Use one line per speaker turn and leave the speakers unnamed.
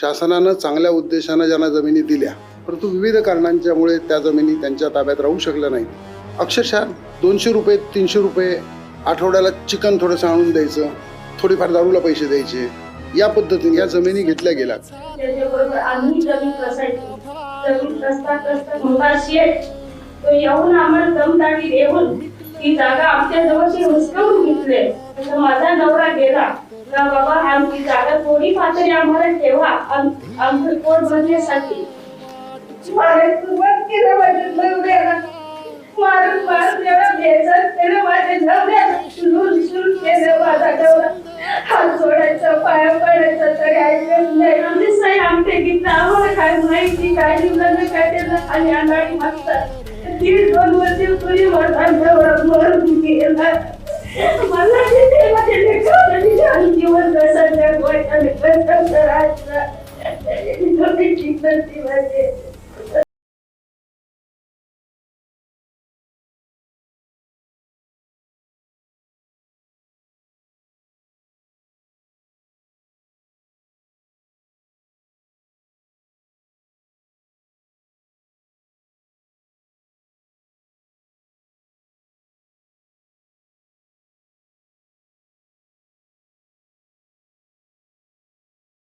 शासनानं चांगल्या उद्देशानं ज्यांना जमिनी दिल्या परंतु विविध कारणांच्यामुळे त्या जमिनी त्यांच्या ताब्यात राहू शकल्या नाहीत. अक्षरशः दोनशे रुपये तीनशे रुपये आठवड्याला चिकन थोडंसं आणून द्यायचं थोडीफार दारूला पैसे द्यायचे या पद्धतीने या जमिनी घेतल्या गेल्या.
जमीन तो जागा आमच्या जवळची हुसकावून घेतले. माझा नवरा गेला. का बाबा आमची जागा थोडी पातळी आम्हाला ठेवा? आम- आमचं पोट भरण्यासाठी सुरुवात केलं माझ्या नवऱ्याला. मारून मारून एवढा बेजार केलं माझ्या नवऱ्याला. लून लून केलं माझा नवरा. हात जोडायचा पाया पडायचा तरी ऐकत नाही. आम्ही सही आमचे गीत आम्हाला काय माहिती? काय काय खाली अंगाडी मागतात. दीड दोन वर्ष पूर्वी माझा मरून गेला मला तिथे माझे लेकरांसाठी छान जीवन कसं जगवायचं आणि कसं करायचं तुम्ही शिकवते माझे